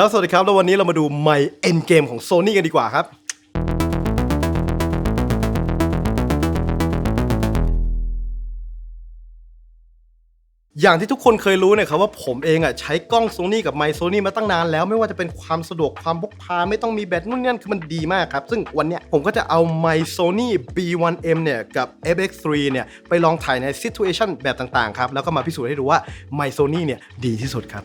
ครับ สวัสดีครับ แล้ววันนี้เรามาดูไมเอ็นเกมของ Sony กันดีกว่าครับ อย่างที่ทุกคนเคยรู้เนี่ยครับว่าผมเองอะใช้กล้อง Sony กับไมค์ Sony มาตั้งนานแล้ว ไม่ว่าจะเป็นความสะดวกความพกพาไม่ต้องมีแบตนู่นนี่นั่นคือมันดีมากครับ ซึ่งวันเนี้ยผมก็จะเอาไมค์ Sony B1M เนี่ยกับ FX3 เนี่ยไปลองถ่ายใน situation แบบต่างๆครับ แล้วก็มาพิสูจน์ให้ดูว่าไมค์ Sony เนี่ยดีที่สุดครับ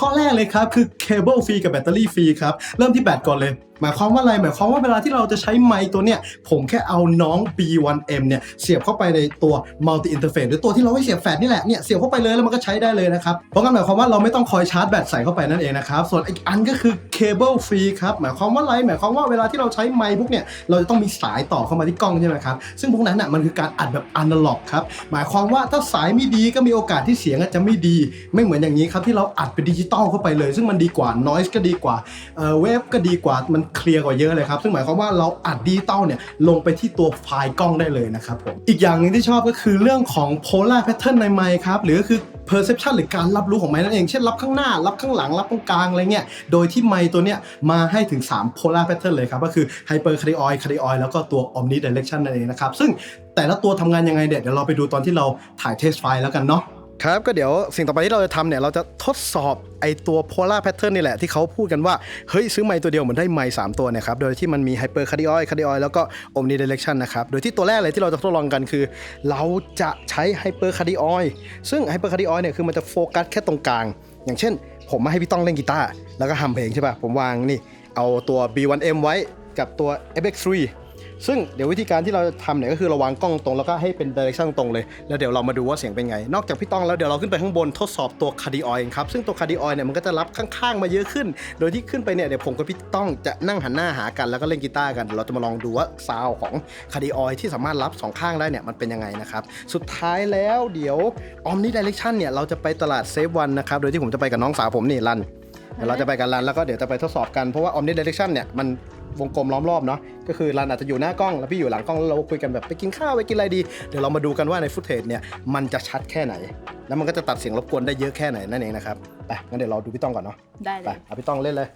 ข้อแรกเลยครับคือเคเบิลฟรีกับแบตเตอรี่ฟรีครับ เริ่มที่แบตก่อนเลย หมายความว่าอะไรหมายความว่าเวลาที่เราจะใช้ไมค์ตัวเนี้ยผมแค่เอาน้อง B1M เนี่ยเสียบเข้าไปในตัว multi interface หรือตัวที่เราให้เสียบแฟลชนี่แหละเนี่ยเสียบเข้าไปเลยแล้วมันก็ใช้ได้เลยนะครับเพราะงั้นหมายความว่าเราไม่ต้องคอยชาร์จแบตใส่เข้าไปนั่นเองนะครับส่วนอีกอันก็คือเคเบิลฟรีครับหมายความว่าอะไรหมายความว่าเวลาที่เราใช้ไมค์พวกเนี่ยเราจะต้องมีสายต่อเข้ามาที่กล้องใช่ไหมครับซึ่งพวกนั้นอะมันคือการอัดแบบอนาล็อกครับหมายความว่าถ้าสายไม่ดีก็มีโอกาสที่เสียงจะไม่ดีไม่เหมือนอย่างนี้ครับที่เราอัดเป็นดิจิตอลเข้าไปเลย ซึ่งมันดีกว่า noise ก็ดีกว่าเออเวฟก็ดีกว่ามันเคลียร์กว่าเยอะเลยครับ ซึ่งหมายความว่าเราอัดดิจิตอลเนี่ยลงไปที่ตัวไฟล์กล้องได้เลยนะครับผม อีกอย่างหนึ่งที่ชอบก็คือเรื่องของ polar pattern ในไมค์ครับ หรือก็คือ perception หรือการรับรู้ของไมค์นั่นเอง เช่นรับข้างหน้า รับข้างหลัง รับตรงกลางอะไรเงี้ย โดยที่ไมค์ตัวเนี้ยมาให้ถึง 3 polar pattern เลยครับ ก็คือ hyper cardioid cardioid แล้วก็ตัว omnidirection นั่นเองนะครับ ซึ่งแต่ละตัวทำงานยังไงเนี่ยเดี๋ยวเราไปดูตอนที่เราถ่าย test file แล้วกันเนาะ ครับก็เดี๋ยวสิ่งต่อไปที่เราจะทำเนี่ยเราจะทดสอบไอตัว polar pattern นี่แหละที่เขาพูดกันว่า เฮ้ย ซื้อไมค์ตัวเดียวเหมือนได้ไมค์สามตัวเนี่ยครับ โดยที่มันมี hyper cardioid cardioid แล้วก็ omnidirection นะครับ โดยที่ตัวแรกเลยที่เราจะทดลองกันคือ เราจะใช้ hyper cardioid ซึ่ง hyper cardioid เนี่ยคือมันจะโฟกัสแค่ตรงกลาง อย่างเช่น ผมมาให้พี่ต้องเล่นกีตาร์แล้วก็ฮัมเพลงใช่ป่ะผมวางนี่เอาตัว B1M ไว้กับตัว FX3 ซึ่งเดี๋ยววิธีการที่เราจะทำเนี่ยก็คือเราวางกล้องตรงแล้วก็ให้เป็น direction ตรงเลย แล้วเดี๋ยวเรามาดูว่าเสียงเป็นไง นอกจากพี่ต้องแล้วเดี๋ยวเราขึ้นไปข้างบนทดสอบตัวคาร์ดิออยครับซึ่งตัวคาร์ดิออยเนี่ยมันก็จะรับข้างๆมาเยอะขึ้น โดยที่ขึ้นไปเนี่ยเดี๋ยวผมกับพี่ต้องจะนั่งหันหน้าหากันแล้วก็เล่นกีตาร์กันเดี๋ยวเราจะมาลองดูว่าซาวของคาร์ดิออยที่สามารถรับสองข้างได้เนี่ยมันเป็นยังไงนะครับสุดท้ายแล้วเดี๋ยว Omni Direction เนี่ยเราจะไปตลาดเซฟวันนะครับโดยที่ผมจะไปกับน้องสาวผมนี่รัน ดี๋ยวเราจะไปกันรันแล้วก็เดี๋ยวจะไปทดสอบกันเพราะว่า Omni Direction เนี่ยมันวงกลมล้อมรอบเนาะก็คือรันอาจจะอยู่หน้ากล้องแล้วพี่อยู่หลังกล้องแล้วเราคุยกันแบบไปกินข้าวไปกินอะไรดี เดี๋ยวเรามาดูกันว่าในฟุตเทจเนี่ยมันจะชัดแค่ไหน แล้วมันก็จะตัดเสียงรบกวนได้เยอะแค่ไหนนั่นเองนะครับไปงั้นเดี๋ยวเราดูพี่ต้องก่อนเนาะได้เลไปย เอาพี่ต้องเล่นเลย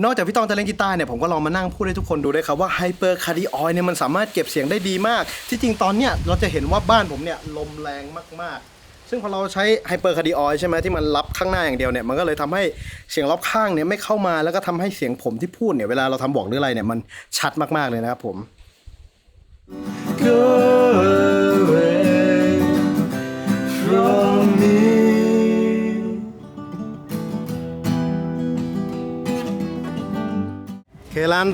นอกจากพี่ตองจะเล่นกีตาร์เนี่ยผมก็ลองมานั่งพูดให้ทุกคนดูด้วยครับว่าไฮเปอร์คาร์ดิออยเนี่ยมันสามารถเก็บเสียงได้ดีมาก ที่จริงตอนเนี้ยเราจะเห็นว่าบ้านผมเนี่ยลมแรงมากๆ ซึ่งพอเราใช้ไฮเปอร์คาร์ดิออยใช่ไหมที่มันรับข้างหน้าอย่างเดียวเนี่ยมันก็เลยทำให้เสียงรอบข้างเนี่ยไม่เข้ามาแล้วก็ทำให้เสียงผมที่พูดเนี่ยเวลาเราทำบอกหรืออะไรเนี่ยมันชัดมากๆเลยนะครับผม Go away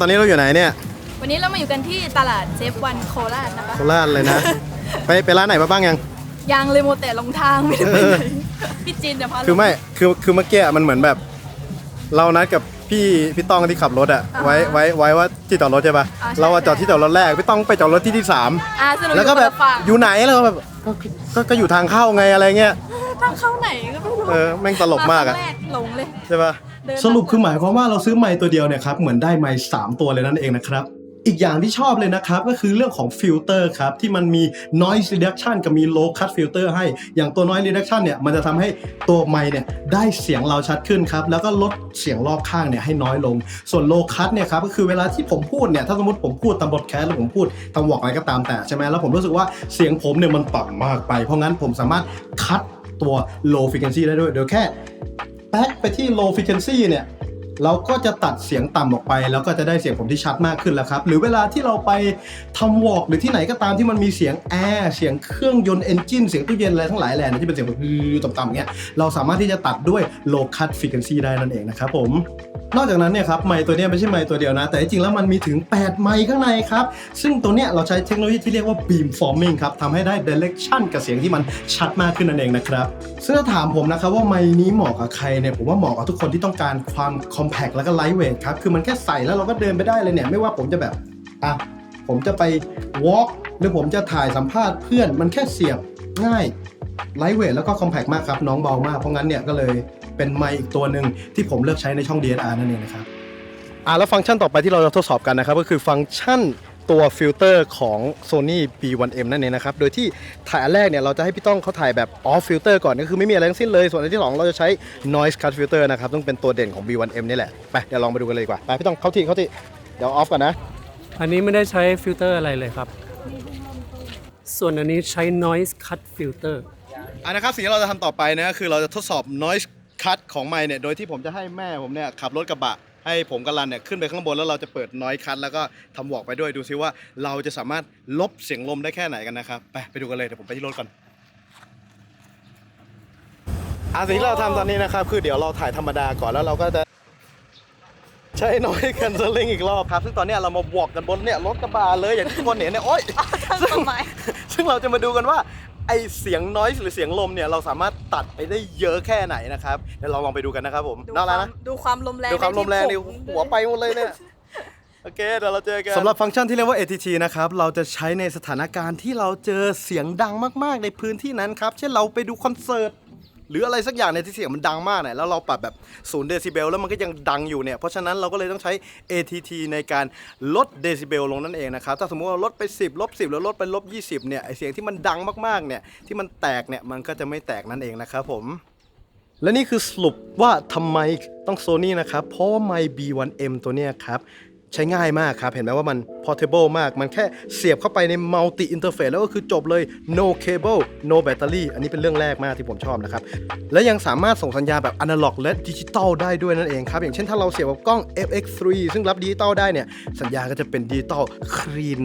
ตอนนี้เราอยู่ไหนเนี่ยวันนี้เรามาอยู่กันที่ตลาดเซฟวันโคราชนะคะโคราชเลยนะ ไปไปร้านไหนมาบ้างยัง ยังเลยโมแต่ลงทางไม่ได้ไปไหนพี่จินจะพาคือไม่คือคือเมื่อกี้อะมันเหมือนแบบ เรานัดกับพี่พี่ต้องที่ขับรถอะไว้ไว้ไว้ว่าที่จอดรถใช่ปะเราอะจอดที่จอดรถแรกพี่ต้องไปจอดรถที่ที่สามอ่าสนุกแล้วก็แบบฝั่งอยู่ไหนเราแบบก็ก็ก็อยู่ทางเข้าไงอะไรเงี้ยทางเข้าไหนก็ไม่รู้เออแม่งตลกมากอะครั้งแรกหลงเลยใช่ปะเดิน สรุปคือหมายความว่าเราซื้อไม้ตัวเดียวเนี่ยครับเหมือนได้ไม้สามตัวเลยนั่นเองนะครับ อีกอย่างที่ชอบเลยนะครับก็คือเรื่องของฟิลเตอร์ครับที่มันมี noise reduction กับมี low cut filter ให้อย่างตัว noise reduction เนี่ยมันจะทำให้ตัวไมค์เนี่ยได้เสียงเราชัดขึ้นครับแล้วก็ลดเสียงรอบข้างเนี่ยให้น้อยลง ส่วน low cut เนี่ยครับก็คือเวลาที่ผมพูดเนี่ยถ้าสมมติผมพูดตามบทแคสหรือผมพูดตามวอกอะไรก็ตามแต่ใช่ไหมแล้วผมรู้สึกว่าเสียงผมเนี่ยมันต่ำมากไป เพราะงั้นผมสามารถคัดตัว low frequency ได้ด้วยโดยแค่ แบ็กไปที่ low frequency เนี่ยเราก็จะตัดเสียงต่ำออกไป แล้วก็จะได้เสียงผมที่ชัดมากขึ้นแล้วครับ หรือเวลาที่เราไปทำวอล์กหรือที่ไหนก็ตามที่มันมีเสียงแอร์เสียงเครื่องยนต์เอนจินเสียงตู้เย็นอะไรทั้งหลายแหล่เนี่ยที่เป็นเสียงแบบฮือต่ำๆเงี้ยเราสามารถที่จะตัดด้วย low cut frequency ได้นั่นเองนะครับผม นอกจากนั้นเนี่ยครับไมค์ตัวนี้ไม่ใช่ไมค์ตัวเดียวนะ แต่จริงๆแล้วมันมีถึง 8 ไมค์ข้างในครับ ซึ่งตัวเนี้ยเราใช้เทคโนโลยีที่เรียกว่า beam forming ครับทำให้ได้ direction กับเสียงที่มันชัดมากขึ้นนั่นเองนะครับซึ่งถ้าถามผมนะครับว่าไมค์นี้เหมาะกับใครเนี่ยผมว่าเหมาะกับทุกคนที่ต้องการความ compact แล้วก็ lightweight ครับคือมันแค่ใส่แล้วเราก็เดินไปได้เลยเนี่ยไม่ว่าผมจะแบบอะผมจะไป walk หรือผมจะถ่ายสัมภาษณ์เพื่อนมันแค่เสียบง่ายไลท์เวทแล้วก็คอมแพ t มากครับ น้องเบามาก เพราะงั้นเนี่ยก็เลย เป็นไมค์อีกตัวหนึ่งที่ผมเลือกใช้ในช่อง DSR นั่นเองนะครับอ่าแล้วฟังก์ชันต่อไปที่เราจะทดสอบกันนะครับ ก็คือฟังก์ชันตัวฟิลเตอร์ของ Sony B1M นั่นเองนะครับ โดยที่ถ่ายอันแรกเนี่ยเราจะให้พี่ต้องเขาถ่ายแบบ off filter ก่อนก็คือไม่มีอะไรทั้งสิ้นเลย ส่วนอันที่ 2 เราจะใช้ noise cut filter นะครับต้องเป็นตัวเด่นของ B1M นี่แหละ ไปเดี๋ยวลองไปดูกันเลยดีกว่า ไปพี่ต้องเข้าที่เข้าที่เดี๋ยว off ก่อนนะ อันนี้ไม่ได้ใช้ฟิลเตอร์อะไรเลยครับ ส่วนอันนี้ใช้ noise cut filter อันนะครับสิ่งที่เราจะทำต่อไปนะคือเราจะทดสอบ noise cut ของไมค์เนี่ยโดยที่ผมจะให้แม่ผมเนี่ยขับรถกระบะ ให้ผมกับรันเนี่ยขึ้นไปข้างบนแล้วเราจะเปิด noise cut แล้วก็ทำวอล์กไปด้วยดูซิว่าเราจะสามารถลบเสียงลมได้แค่ไหนกันนะครับไปไปดูกันเลยเดี๋ยวผมไปที่รถก่อนอันสิ่งที่เราทำตอนนี้นะครับ คือเดี๋ยวเราถ่ายธรรมดาก่อนแล้วเราก็จะใช้ noise cancelling อีกรอบครับ ซึ่งตอนนี้เรามาบอกกันบนเนี่ยรถกระบะเลยอย่างที่ทุกคนเห็นเนี่ยโอ๊ยซึ่งเราจะมาดูกันว่า ไอเสียงน้อยหรือเสียงลมเนี่ยเราสามารถตัดไปได้เยอะแค่ไหนนะครับเดี๋ยวเราลองไปดูกันนะครับผมดูน่าครักวามนะดูความลมแรงดูความลมแรงในดิที่ผมหัวไปหมดเลยเนี่ยโอเคเดี๋ยวเราเจอกัน สำหรับฟังก์ชันที่เรียกว่า ATT นะครับ เราจะใช้ในสถานการณ์ที่เราเจอเสียงดังมาก ๆ ในพื้นที่นั้นครับ เช่นเราไปดูคอนเสิร์ต หรืออะไรสักอย่างเนี่ยที่เสียงมันดังมากเนี่ยแล้วเราปรับแบบ0เดซิเบลแล้วมันก็ยังดังอยู่เนี่ยเพราะฉะนั้นเราก็เลยต้องใช้ ATT ในการลดเดซิเบลลงนั่นเองนะครับถ้าสมมติว่าเราลดไป 10ลบ10 แล้วลดไปลบ20เนี่ยไอเสียงที่มันดังมากๆเนี่ยที่มันแตกเนี่ยมันก็จะไม่แตกนั่นเองนะครับผมและนี่คือสรุปว่าทำไมต้อง Sony นะครับ เพราะว่าไมค์ B1M ตัวเนี้ยครับ ใช้ง่ายมากครับ เห็นไหมว่ามัน portable มาก มันแค่เสียบเข้าไปใน multi interface แล้วก็คือจบเลย no cable no battery อันนี้เป็นเรื่องแรกมากที่ผมชอบนะครับ และยังสามารถส่งสัญญาณแบบ analog และดิจิตอลได้ด้วยนั่นเองครับ อย่างเช่นถ้าเราเสียบกับกล้อง FX3 ซึ่งรับดิจิตอลได้เนี่ย สัญญาณก็จะเป็นดิจิตอลคลีน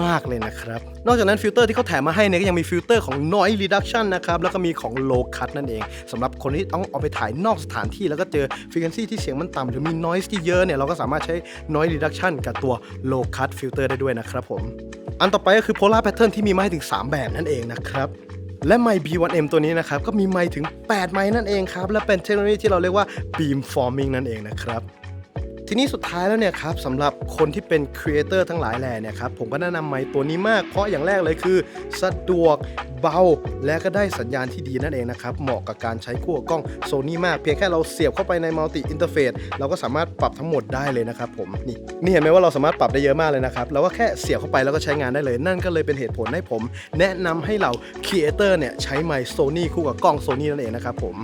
มาก ๆ เลยนะครับ นอกจากนั้นฟิลเตอร์ที่เขาแถมมาให้เนี่ยก็ยังมีฟิลเตอร์ของ noise reduction นะครับแล้วก็มีของ low cut นั่นเองสำหรับคนที่ต้องเอาไปถ่ายนอกสถานที่แล้วก็เจอ frequency ที่เสียงมันต่ำหรือมี noise ที่เยอะเนี่ยเราก็สามารถใช้ noise reduction กับตัว low cut filter ได้ด้วยนะครับผม อันต่อไปก็คือ polar pattern ที่มีมาให้ถึง 3 แบบนั่นเองนะครับและไมค์ B1M ตัวนี้นะครับ ก็มีไมค์ถึง 8 ไมค์นั่นเองครับ และเป็นเทคโนโลยีที่เราเรียกว่า beam forming นั่นเองนะครับ ทีนี้สุดท้ายแล้วเนี่ยครับสำหรับคนที่เป็นครีเอเตอร์ทั้งหลายแหล่เนี่ยครับ ผมก็แนะนำไมค์ตัวนี้มาก เพราะอย่างแรกเลยคือ สะดวก เบาและก็ได้สัญญาณที่ดีนั่นเองนะครับ เหมาะกับการใช้คู่กล้องโซนี่มาก เพียงแค่เราเสียบเข้าไปในมัลติอินเทอร์เฟซเราก็สามารถปรับทั้งหมดได้เลยนะครับผมนี่นี่เห็นไหมว่าเราสามารถปรับได้เยอะมากเลยนะครับเราก็แค่เสียบเข้าไปแล้วก็ใช้งานได้เลยนั่นก็เลยเป็นเหตุผลให้ผม แนะนำให้เราครีเอเตอร์เนี่ยใช้ไมค์โซนี่คู่กับกล้องโซนี่นั่นเองนะครับผม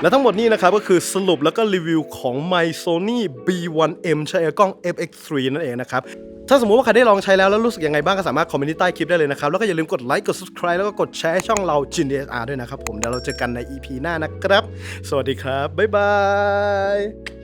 และทั้งหมดนี้นะครับก็คือสรุปแล้วก็รีวิวของไมค์ Sony B1M ใช้กับกล้อง FX3 นั่นเองนะครับ ถ้าสมมติว่าใครได้ลองใช้แล้วแล้วรู้สึกยังไงบ้างก็สามารถคอมเมนต์ใต้คลิปได้เลยนะครับ แล้วก็อย่าลืมกดไลค์กด subscribe แล้วก็กดแชร์ช่องเรา Jin DSR ด้วยนะครับผมเดี๋ยวเราเจอกันใน EP หน้านะครับ สวัสดีครับบ๊ายบาย